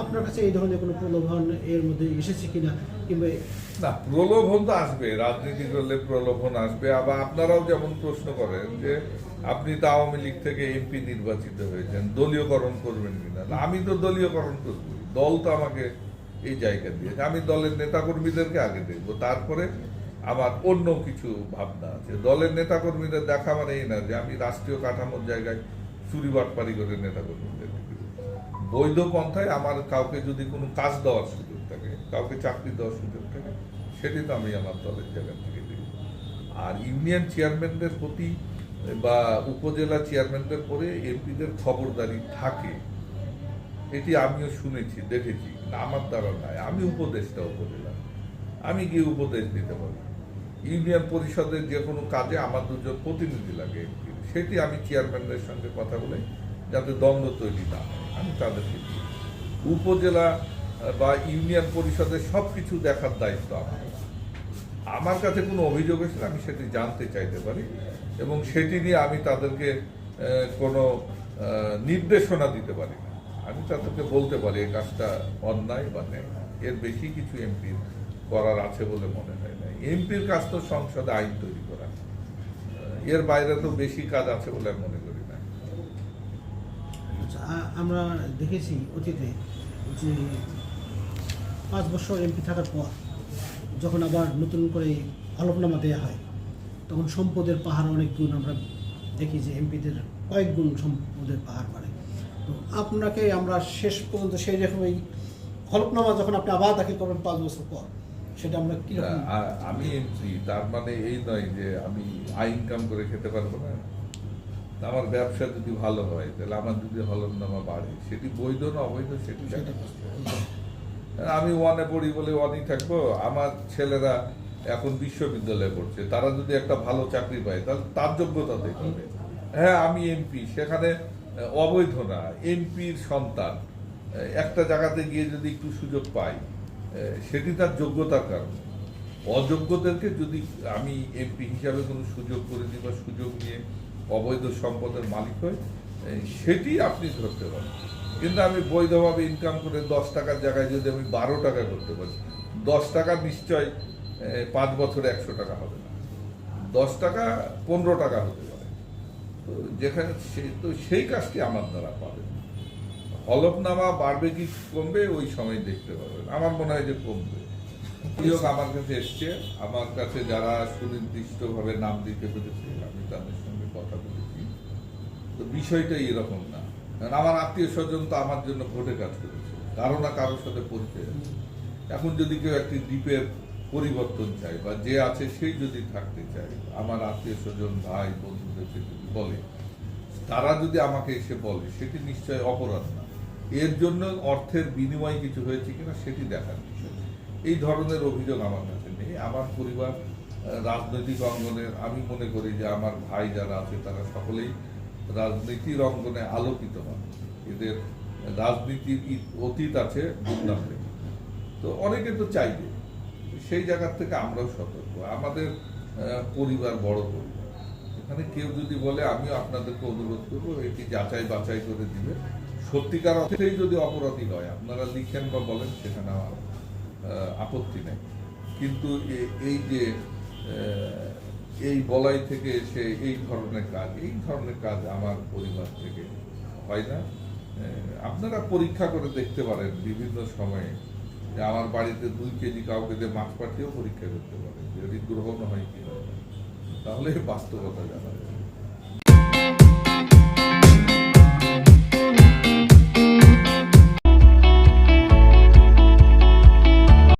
আপনার কাছে এই ধরনের কোনো প্রলোভন এর মধ্যে এসেছে কিনা? কিংবা না, প্রলোভন তো আসবে, রাজনীতি করলে প্রলোভন আসবে, আবার আপনারাও যেমন প্রশ্ন করেন যে আপনি তো আওয়ামী লীগ থেকে এমপি নির্বাচিত হয়েছেন, দলীয়করণ করবেন কিনা? আমি তো দলীয়করণ করব দল তো আমাকে এই জায়গা দিয়েছে, আমি দলের নেতাকর্মীদেরকে আগে দেখব, তারপরে আমার অন্য কিছু ভাবনা আছে। দলের নেতাকর্মীদের দেখা মানে এই না যে আমি রাষ্ট্রীয় কাঠামোর জায়গায় চুরি বাটপারি করে নেতাকর্মীদের বৈধ পন্থায় আমার কাউকে যদি কোনো কাজ দেওয়ার সুযোগ থাকে, কাউকে চাকরি দেওয়ার সুযোগ থাকে, সেটি তো আমি আমার দলের জায়গা থেকে দিই। আর ইউনিয়ন চেয়ারম্যানদের প্রতি বা উপজেলা চেয়ারম্যানদের পরে এমপিদের খবরদারি থাকে। এটি আমিও শুনেছি, দেখেছি। আমার দ্বারা নয়। আমি উপদেষ্টা উপজেলা। আমি গিয়ে উপদেশ দিতে পারি ইউনিয়ন পরিষদের যে কোনো কাজে আমার দুজন প্রতিনিধি লাগে। সেটি আমি চেয়ারম্যানদের সঙ্গে কথা বলে যাতে দ্বন্দ্ব তৈরি না হয়। আমি তাদেরকে উপজেলা বা ইউনিয়ন পরিষদের সব কিছু দেখার দায়িত্ব আমার। আমার কাছে কোনো অভিযোগ এসে আমি সেটি জানতে চাইতে পারি এবং সেটি নিয়ে আমি তাদেরকে কোনো নির্দেশনা দিতে পারি না। আমি তাদেরকে বলতে পারি এই কাজটা অন্যায় বা এর বেশি কিছু এমপির করার আছে বলে মনে হয় না। এমপির কাজ তো সংসদে আইন তৈরি করা। এর বাইরে তো বেশি কাজ আছে বলে মনে আমরা দেখেছি অতীতে যে পাঁচ বছর এমপি থাকার পর যখন আবার নতুন করে হলফনামা দেওয়া হয়, তখন সম্পদের পাহাড় অনেক গুণ আমরা দেখি যে এমপিদের কয়েক গুণ সম্পদের পাহাড় বাড়ে। তো আপনাকে আমরা শেষ পর্যন্ত সেই রকম এই হলফনামা যখন আপনি আবার দাখিল করবেন পাঁচ বছর পর, সেটা আমরা আ- আমি এমপি তার মানে এই নয় যে আমি আই ইনকাম করে খেতে পারব না। আমার ব্যবসা যদি ভালো হয় তাহলে আমার যদি হলফনামা বাড়ে সেটি বৈধ না অবৈধ সেটি আমি ওয়ানে পড়ি বলে ওয়ানই থাকব। আমার ছেলেরা এখন বিশ্ববিদ্যালয়ে পড়ছে তারা যদি একটা ভালো চাকরি পায় তাহলে তার যোগ্যতা দেখতে হবে। হ্যাঁ আমি এমপি সেখানে অবৈধ না এমপির সন্তান। একটা জায়গাতে গিয়ে যদি একটু সুযোগ পাই সেটি তার যোগ্যতার কারণে। অযোগ্যদেরকে যদি আমি এমপি হিসাবে কোনো সুযোগ করে দিই বা সুযোগ নিয়ে অবৈধ সম্পদের মালিক হই সেটি আপনি ধরতে পারেন। কিন্তু আমি বৈধভাবে ইনকাম করে দশ টাকার জায়গায় যদি আমি বারো টাকা করতে পারি, দশ টাকা নিশ্চয় পাঁচ বছরে একশো টাকা হবে না। দশ টাকা পনেরো টাকা হতে পারে। তো যেখানে সেই তো সেই কাজটি আমার দ্বারা পাবেন হলফনামা বাড়বে কি কমবে, ওই সময় দেখতে পাবেন আমার মনে হয় যে কমবে। প্রিয় আমার কাছে এসছে। আমার কাছে যারা সুনির্দিষ্টভাবে নাম দিতে পেরেছে আমি তাদের তো বিষয়টা এরকম না। কারণ আমার আত্মীয় স্বজন তো আমার জন্য ভোটে কাজ করেছে। কারও না কারোর সাথে পরিচয় এখন যদি কেউ একটি দ্বীপের পরিবর্তন চায় বা যে আছে সেই যদি থাকতে চায়, আমার আত্মীয় স্বজন, ভাই বন্ধুদেরকে যদি বলে, তারা যদি আমাকে এসে বলে, সেটি নিশ্চয় অপরাধ না। এর জন্য অর্থের বিনিময় কিছু হয়েছে কিনা সেটি দেখার বিষয়। এই ধরনের অভিযোগ আমার কাছে নেই। আমার পরিবার রাজনৈতিক অঙ্গনের আমি মনে করি যে আমার ভাই যারা আছে তারা সকলেই রাজনীতির অঙ্গনে আলোকিত হন এদের রাজনীতির অতীত আছে বুঝলাম থেকে। তো অনেকে তো চাইবে, সেই জায়গার থেকে আমরাও সতর্ক। আমাদের পরিবার বড় পরিবার। এখানে কেউ যদি বলে, আমিও আপনাদেরকে অনুরোধ করব, এটি যাচাই বাছাই করে দিবে সত্যিকার অর্থেই যদি অপরাধী হয়, আপনারা লিখেন বা বলেন, সেখানে আমার আপত্তি নেই। কিন্তু এই যে এই বলাই থেকে এসে এই ধরনের কাজ, এই ধরনের কাজ আমার পরিবার থেকে হয় না আপনারা পরীক্ষা করে দেখতে পারেন বিভিন্ন সময়ে যে আমার বাড়িতে দুই কেজি কাউকে দিয়ে মাছ পাঠিয়েও পরীক্ষা করতে পারেন যদি গ্রহণ হয় কি। তাহলে বাস্তবতা জানা যাবে